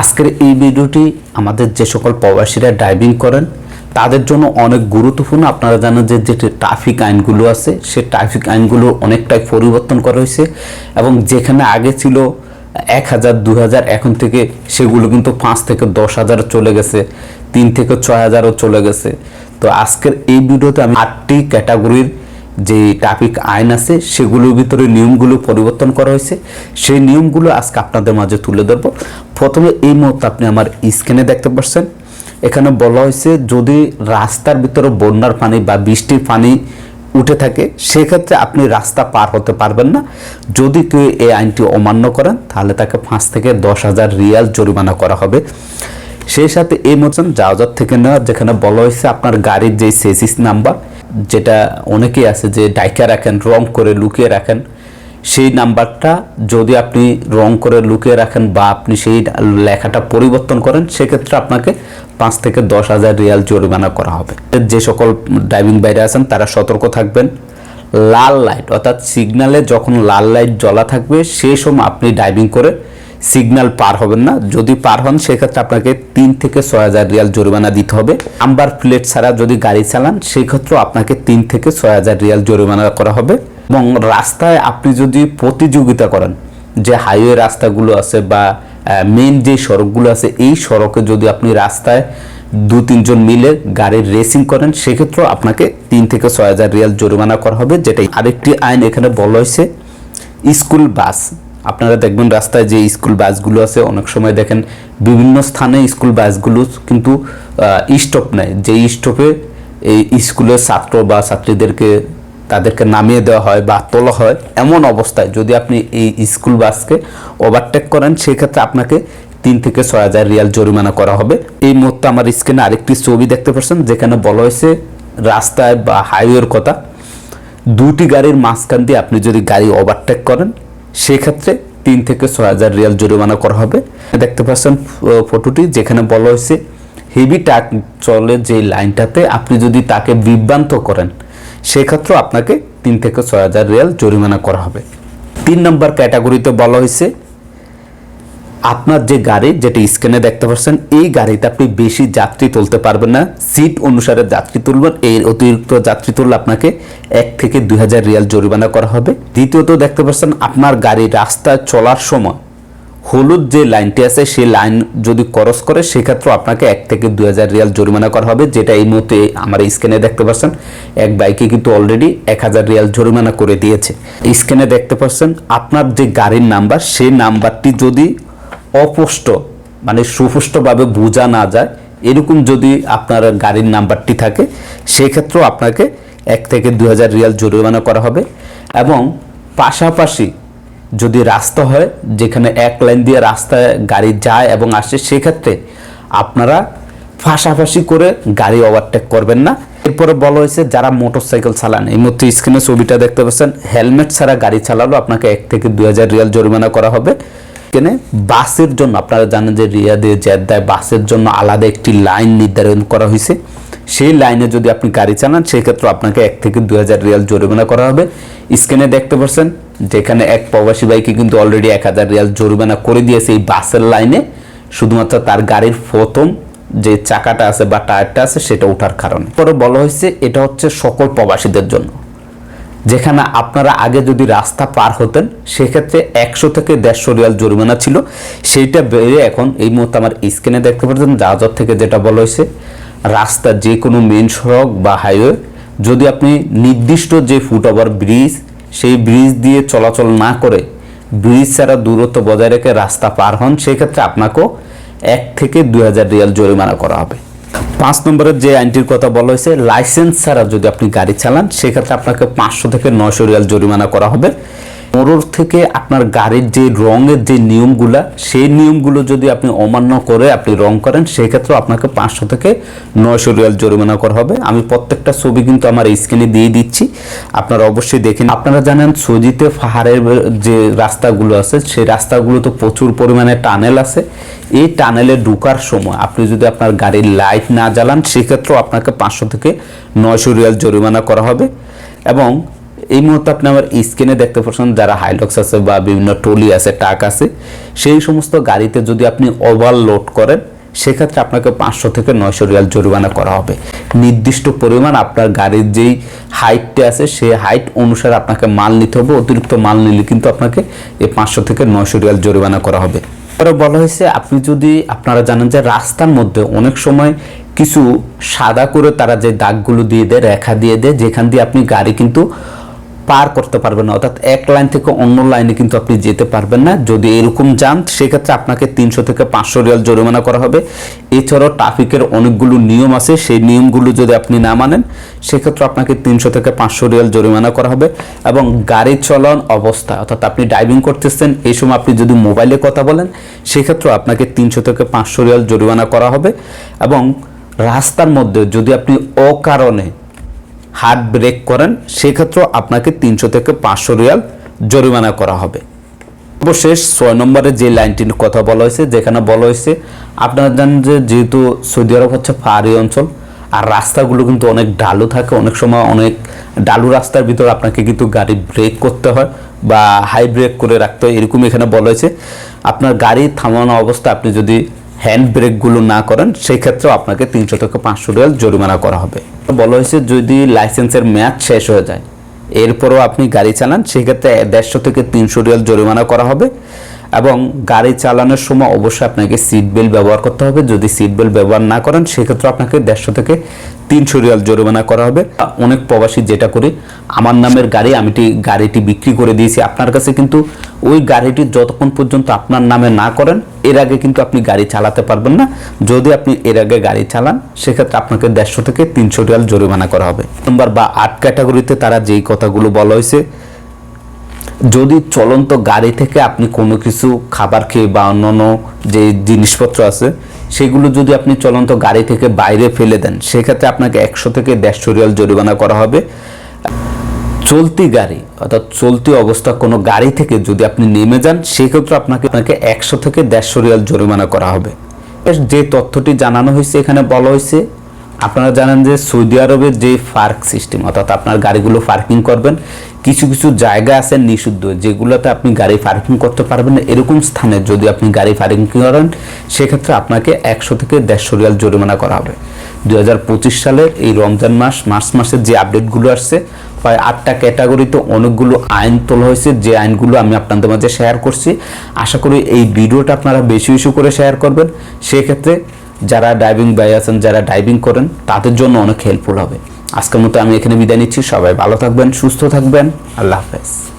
আজকের এই ভিডিওটি আমাদের যে সকল প্রবাসীরা ড্রাইভিং করেন, তাদের জন্য অনেক গুরুত্বপূর্ণ। আপনারা জানেন যে যে ট্রাফিক আইনগুলো আছে, সে ট্রাফিক আইনগুলো অনেকটাই পরিবর্তন করা হয়েছে এবং যেখানে আগে ছিল এক হাজার, দু হাজার, এখন থেকে সেগুলো কিন্তু পাঁচ থেকে দশ হাজার চলে গেছে, তিন থেকে ছয় হাজারও চলে গেছে। তো আজকের এই ভিডিওতে আমি আটটি ক্যাটাগরির যে ট্রাফিক আইন আছে, সেগুলোর ভিতরে নিয়মগুলো পরিবর্তন করা হয়েছে। সেই নিয়মগুলো আজকে আপনাদের মাঝে তুলে ধরবো। প্রথমে এই মুহূর্তে আপনি আমার স্ক্রিনে দেখতে পাচ্ছেন। এখানে বলা হয়েছে, যদি রাস্তার ভিতরে বন্যার পানি বা বৃষ্টির পানি উঠে থাকে, সেক্ষেত্রে আপনি রাস্তা পার হতে পারবেন না। যদি কেউ এই আইনটি অমান্য করেন, তাহলে তাকে পাঁচ থেকে দশ হাজার রিয়াল জরিমানা করা হবে। সেই সাথে এই মতন জাহাজত থেকে নেওয়া যেখানে বলা হয়েছে আপনার গাড়ির যে সেসিস নাম্বার যেটা অনেকেই আছে যে ডাইকা রাখেন, রং করে লুকিয়ে রাখেন, সেই নাম্বারটা যদি আপনি রং করে লুকিয়ে রাখেন বা আপনি সেই লেখাটা পরিবর্তন করেন, সেক্ষেত্রে আপনাকে পাঁচ থেকে দশ হাজার রিয়াল জরিমানা করা হবে। যে সকল ড্রাইভিং বাইরে আছেন, তারা সতর্ক থাকবেন। লাল লাইট, অর্থাৎ সিগনালে যখন লাল লাইট জ্বলা থাকবে সেই সময় আপনি ড্রাইভিং করে সিগন্যাল পার হবেন না। যদি পার হন, সেক্ষেত্রে আপনাকে তিন থেকে ছয় হাজার রিয়াল জরিমানা দিতে হবে। নাম্বার প্লেট ছাড়া যদি গাড়ি চালান, সেক্ষেত্রেও আপনাকে তিন থেকে ছয় হাজার রিয়াল জরিমানা করা হবে। এবং রাস্তায় আপনি যদি প্রতিযোগিতা করেন, যে হাইওয়ে রাস্তাগুলো আছে বা মেন যে সড়কগুলো আছে, এই সড়কে যদি আপনি রাস্তায় দু, তিনজন মিলে গাড়ির রেসিং করেন, সেক্ষেত্রেও আপনাকে তিন থেকে ছয় হাজার রিয়াল জরিমানা করা হবে, যেটাই আরেকটি আইন এখানে বলা হয়েছে, স্কুল বাস। আপনারা দেখবেন রাস্তায় যে স্কুল বাসগুলো আছে, অনেক সময় দেখেন বিভিন্ন স্থানে স্কুল বাসগুলো কিন্তু স্টপ নেয়। যে স্টপে এই স্কুলের ছাত্র বা ছাত্রীদেরকে তাদেরকে নামিয়ে দেওয়া হয় বা তোলা হয় এমন অবস্থায়। যদি আপনি এই স্কুল বাসকে ওভারটেক করেন, সেক্ষেত্রে আপনাকে তিন থেকে ছয় হাজার রিয়াল জরিমানা করা হবে। এই মুহূর্তে আমার স্ক্রিনে আরেকটি ছবি দেখতে পাচ্ছেন, যেখানে বলা হয়েছে রাস্তায় বা হাইওয়ের কথা। দুটি গাড়ির মাঝখান দিয়ে আপনি যদি গাড়ি ওভারটেক করেন সেক্ষেত্রে তিন থেকে ছয় হাজার রিয়াল জরিমানা করা হবে। দেখতে পাচ্ছেন ফটোটি যেখানে বলা হয়েছে, হেভি ট্রাক চলে যে লাইনটাতে আপনি যদি তাকে বিভ্রান্ত করেন সেক্ষেত্রে আপনাকে তিন থেকে ছয় হাজার রিয়াল জরিমানা করা হবে। তিন নম্বর ক্যাটাগরিতে বলা হয়েছে আপনার যে গাড়ি যেটা স্ক্যানে দেখতে পাচ্ছেন, এই গাড়িতে আপনি বেশি যাত্রী তুলতে পারবেন না। সিট অনুসারে যাত্রী তুলবেন। এর অতিরিক্ত যাত্রী তুললে আপনাকে এক থেকে দুই হাজার রিয়াল জরিমানা করা হবে। দ্বিতীয়ত দেখতে পাচ্ছেন, আপনার গাড়ি রাস্তায় চলার সময় হলুদ যে লাইনটি আছে, সেই লাইন যদি ক্রস করে সেক্ষেত্রে আপনাকে এক থেকে দুই হাজার রিয়াল জরিমানা করা হবে। যেটা এই মুহূর্তে আমার স্ক্যানে দেখতে পাচ্ছেন, এক বাইকে কিন্তু অলরেডি এক হাজার রিয়াল জরিমানা করে দিয়েছে। স্ক্যানে দেখতে পাচ্ছেন, আপনার যে গাড়ির নাম্বার, সেই নাম্বারটি যদি অপুষ্ট মানে সুপুষ্টভাবে বোঝা না যায়, এরকম যদি আপনার গাড়ির নাম্বারটি থাকে, সেক্ষেত্রেও আপনাকে এক থেকে দু হাজার রিয়াল জরিমানা করা হবে এবং পাশাপাশি যদি রাস্তা হয়, যেখানে এক লাইন দিয়ে রাস্তায় গাড়ি যায় এবং আসে, সেক্ষেত্রে আপনারা পাশাপাশি করে গাড়ি ওভারটেক করবেন না। এরপরে বলা হয়েছে, যারা মোটরসাইকেল চালান, এই মধ্যে স্ক্রিনে ছবিটা দেখতে পাচ্ছেন হেলমেট ছাড়া গাড়ি চালালো আপনাকে এক থেকে দু হাজার রিয়াল জরিমানা করা হবে। এখানে বাসের জন্য, আপনারা জানেন যে রিয়াদে, জেদ্দায় বাসের জন্য আলাদা একটি লাইন নির্ধারণ করা হয়েছে। সেই লাইনে যদি আপনি গাড়ি চালান, সেক্ষেত্রে আপনাকে এক থেকে দুই হাজার রিয়াল জরিমানা করা হবে। স্ক্রিনে দেখতে পাচ্ছেন, যেখানে এক প্রবাসী বাইকে কিন্তু অলরেডি এক হাজার রিয়াল জরিমানা করে দিয়েছে এই বাসের লাইনে। শুধুমাত্র তার গাড়ির প্রথম যে চাকাটা আছে বা টায়ারটা আছে, সেটা ওঠার কারণে। পরে বলা হয়েছে, এটা হচ্ছে সকল প্রবাসীদের জন্য। যেখানে আপনারা আগে যদি রাস্তা পার হতেন, সেক্ষেত্রে একশো থেকে দেড়শো রিয়াল জরিমানা ছিল। সেইটা বেড়ে এখন এই মুহূর্তে আমার স্ক্রিনে দেখতে পাচ্ছেন জাহাজত থেকে যেটা বলা হয়েছে রাস্তা যে কোনো মেন সড়ক বা হাইওয়ে যদি আপনি নির্দিষ্ট যে ফুট ওভার ব্রিজ সেই ব্রিজ দিয়ে চলাচল না করে ব্রিজ ছাড়া দূরত্ব বজায় রেখে রাস্তা পার হন, সেক্ষেত্রে আপনাকেও এক থেকে দুই হাজার রিয়াল জরিমানা করা হবে। পাঁচ নম্বরের যে আইনটির কথা বলা হয়েছে লাইসেন্স ছাড়া যদি আপনি গাড়ি চালান, সেক্ষেত্রে আপনাকে পাঁচশো থেকে নয়শো রিয়াল জরিমানা করা হবে। মোড়র থেকে আপনার গাড়ির যে রঙের যে নিয়মগুলা, সেই নিয়মগুলো যদি আপনি অমান্য করে আপনি রং করেন সেক্ষেত্রে আপনাকে পাঁচশো থেকে নয়শো রিয়াল জরিমানা করা হবে। আমি প্রত্যেকটা ছবি কিন্তু আমার স্ক্রিনে দিয়ে দিচ্ছি। আপনারা অবশ্যই দেখেন আপনারা জানেন সৌদিতে পাহাড়ের যে রাস্তাগুলো আছে, সেই রাস্তাগুলোতে প্রচুর পরিমাণে টানেল আছে। এই টানেলে ঢুকার সময় আপনি যদি আপনার গাড়ির লাইট না জ্বালান, সেক্ষেত্রেও আপনাকে পাঁচশো থেকে নয়শো রিয়াল জরিমানা করা হবে। এবং এই মুহূর্তে আপনি আমার স্ক্রিনে দেখতে পাচ্ছেন যারা হাইলক্স আছে বা বিভিন্ন টলি আছে টাক আছে, সেই সমস্ত গাড়িতে যদি আপনি ওভারলোড করেন, সেক্ষেত্রে আপনাকে পাঁচশো থেকে নয়শো রিয়াল জরিমানা করা হবে। নির্দিষ্ট পরিমাণ আপনার গাড়ির যেই হাইটটা আছে, সেই হাইট অনুসারে আপনাকে মাল নিতে হবে, অতিরিক্ত মাল নিলে কিন্তু আপনাকে এই পাঁচশো থেকে নয়শো রিয়াল জরিমানা করা হবে। পরে বলা হয়েছে, আপনি যদি, আপনারা জানেন যে রাস্তার মধ্যে অনেক সময় কিছু সাদা করে তারা যে দাগগুলো দিয়ে দেয়, রেখা দিয়ে দেয়, যেখান দিয়ে আপনি গাড়ি কিন্তু পার করতে পারবেন না। অর্থাৎ এক লাইন থেকে অন্য লাইনে কিন্তু আপনি যেতে পারবেন না। যদি এরকম যান, সেক্ষেত্রে আপনাকে তিনশো থেকে পাঁচশো রিয়াল জরিমানা করা হবে। এছাড়াও ট্রাফিকের অনেকগুলো নিয়ম আছে। সেই নিয়মগুলো যদি আপনি না মানেন, সেক্ষেত্রে আপনাকে তিনশো থেকে পাঁচশো রিয়াল জরিমানা করা হবে। এবং গাড়ি চলন অবস্থা, অর্থাৎ আপনি ড্রাইভিং করতেছেন, এই সময় আপনি যদি মোবাইলে কথা বলেন, সেক্ষেত্রেও আপনাকে তিনশো থেকে পাঁচশো রিয়াল জরিমানা করা হবে। এবং রাস্তার মধ্যে যদি আপনি অকারণে হার্ড ব্রেক করেন, সেক্ষেত্রেও আপনাকে তিনশো থেকে পাঁচশো রিয়াল জরিমানা করা হবে। অবশেষ ছয় নম্বরে যে লাইনটির কথা বলা হয়েছে, যেখানে বলা হয়েছে, আপনারা জানেন যে যেহেতু সৌদি আরব হচ্ছে পাহাড়ি অঞ্চল, আর রাস্তাগুলো কিন্তু অনেক ডালু থাকে, অনেক সময় অনেক ডালু রাস্তার ভিতর আপনাকে কিন্তু গাড়ি ব্রেক করতে হয় বা হাই ব্রেক করে রাখতে হয় এরকম এখানে বলা হয়েছে। আপনার গাড়ি থামানো অবস্থা আপনি যদি হ্যান্ড ব্রেকগুলো না করেন, সেক্ষেত্রেও আপনাকে তিনশো থেকে পাঁচশো রিয়াল জরিমানা করা হবে। বলা হয়েছে যদি লাইসেন্সের মেয়াদ শেষ হয়ে যায়, এরপরও আপনি গাড়ি চালান, সেক্ষেত্রে দেড়শো থেকে তিনশো রিয়াল জরিমানা করা হবে। এবং গাড়ি চালানোর সময় অবশ্যই আপনাকে সিট বেল্ট ব্যবহার করতে হবে। যদি সিট বেল্ট ব্যবহার না করেন, সেক্ষেত্রে আপনাকে দেড়শো থেকে তিনশো রিয়াল জরিমানা করা হবে। অনেক প্রবাসী যেটা করি, আমার নামের গাড়ি, আমি টি- গাড়িটি বিক্রি করে দিয়েছি আপনার কাছে, কিন্তু ওই গাড়িটি যতক্ষণ পর্যন্ত আপনার নামে না করেন, এর আগে কিন্তু আপনি গাড়ি চালাতে পারবেন না। যদি আপনি এর আগে গাড়ি চালান, সেক্ষেত্রে আপনাকে দেড়শো থেকে তিনশো রিয়াল জরিমানা করা হবে। নম্বর বা আট ক্যাটাগরিতে তারা যেই কথাগুলো বলা হয়েছে যদি চলন্ত গাড়ি থেকে আপনি কোনো কিছু খাবার খেয়ে বা অন্যান্য যে জিনিসপত্র আছে, সেগুলো যদি আপনি চলন্ত গাড়ি থেকে বাইরে ফেলে দেন, সেক্ষেত্রে আপনাকে একশো থেকে দেড়শো রিয়াল জরিমানা করা হবে। চলতি গাড়ি, অর্থাৎ চলতি অবস্থা কোনো গাড়ি থেকে যদি আপনি নেমে যান, সেক্ষেত্রে আপনাকে আপনাকে একশো থেকে দেড়শো রিয়াল জরিমানা করা হবে। যে তথ্যটি জানানো হয়েছে, এখানে বলা হয়েছে আপনারা জানেন যে সৌদি আরবের যে পার্ক সিস্টেম, অর্থাৎ আপনার গাড়িগুলো পার্কিং করবেন, কিছু কিছু জায়গা আছে নিষিদ্ধ, যেগুলোতে আপনি গাড়ি পার্কিং করতে পারবেন না। এরকম স্থানে যদি আপনি গাড়ি পার্কিং করেন, সেক্ষেত্রে আপনাকে একশো থেকে দেড়শো রিয়াল জরিমানা করা হবে। দুই সালের এই রমজান মাস, মার্চ মাসের যে আপডেটগুলো আসছে, প্রায় আটটা ক্যাটাগরিতে অনেকগুলো আইন তোলা হয়েছে। যে আইনগুলো আমি আপনাদের মাঝে শেয়ার করছি, আশা করি এই ভিডিওটা আপনারা বেশি বেশি করে শেয়ার করবেন। সেক্ষেত্রে যারা ড্রাইভিং বাই আছেন, যারা ড্রাইভিং করেন, তাদের জন্য অনেক হেল্পফুল হবে। আজকের মতো আমি এখানে বিদায় নিচ্ছি। সবাই ভালো থাকবেন, সুস্থ থাকবেন। আল্লাহ হাফেজ।